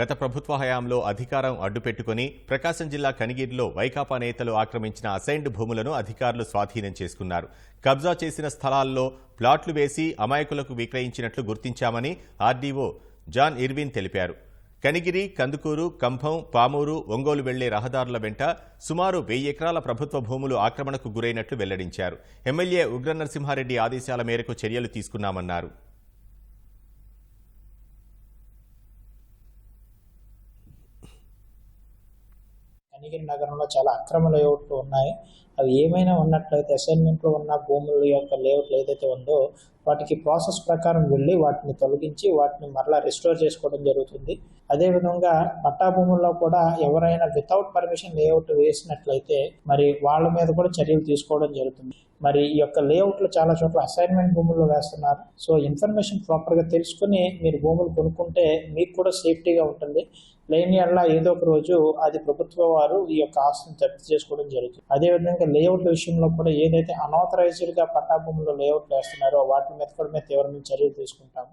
గత ప్రభుత్వ హయాంలో అధికారం అడ్డుపెట్టుకుని ప్రకాశం జిల్లా కనిగిరిలో వైకాపా నేతలు ఆక్రమించిన అసైన్డ్ భూములను అధికారులు స్వాధీనం చేసుకున్నారు. కబ్జా చేసిన స్థలాల్లో ప్లాట్లు వేసి అమాయకులకు విక్రయించినట్లు గుర్తించామని ఆర్డీఓ జాన్ ఇర్విన్ తెలిపారు. కనిగిరి కందుకూరు కంభం పామూరు ఒంగోలు వెళ్ళే రహదారుల వెంట సుమారు వెయ్యి ఎకరాల ప్రభుత్వ భూములు ఆక్రమణకు గురైనట్లు వెల్లడించారు. ఎమ్మెల్యే ఉగ్ర నరసింహారెడ్డి ఆదేశాల మేరకు చర్యలు తీసుకున్నామన్నారు. కనిగిరి నగరంలో చాలా అక్రమ లేఅవుట్లు ఉన్నాయి. అవి ఏమైనా ఉన్నట్లయితే అసైన్మెంట్లో ఉన్న భూముల యొక్క లేఅవుట్లు ఏదైతే ఉందో వాటికి ప్రాసెస్ ప్రకారం వెళ్ళి వాటిని తొలగించి వాటిని మరలా రిస్టోర్ చేసుకోవడం జరుగుతుంది. అదేవిధంగా పట్టా భూముల్లో కూడా ఎవరైనా వితౌట్ పర్మిషన్ లేఅవుట్ వేసినట్లయితే మరి వాళ్ళ మీద కూడా చర్యలు తీసుకోవడం జరుగుతుంది. మరి ఈ యొక్క లేఅవుట్లు చాలా చోట్ల అసైన్మెంట్ భూముల్లో వేస్తున్నారు. సో ఇన్ఫర్మేషన్ ప్రాపర్గా తెలుసుకుని మీరు భూములు కొనుక్కుంటే మీకు కూడా సేఫ్టీగా ఉంటుంది. లేని అలా ఏదో ఒక రోజు అది ప్రభుత్వ వారు ఈ యొక్క ఆస్తిని జప్తు చేసుకోవడం జరుగుతుంది. అదేవిధంగా లేఅవుట్ విషయంలో కూడా ఏదైతే అనాథరైజ్డ్గా పట్టా లేఅవుట్ వేస్తున్నారో వాటి మీద కూడా మేము తీవ్రమైన చర్యలు తీసుకుంటాము.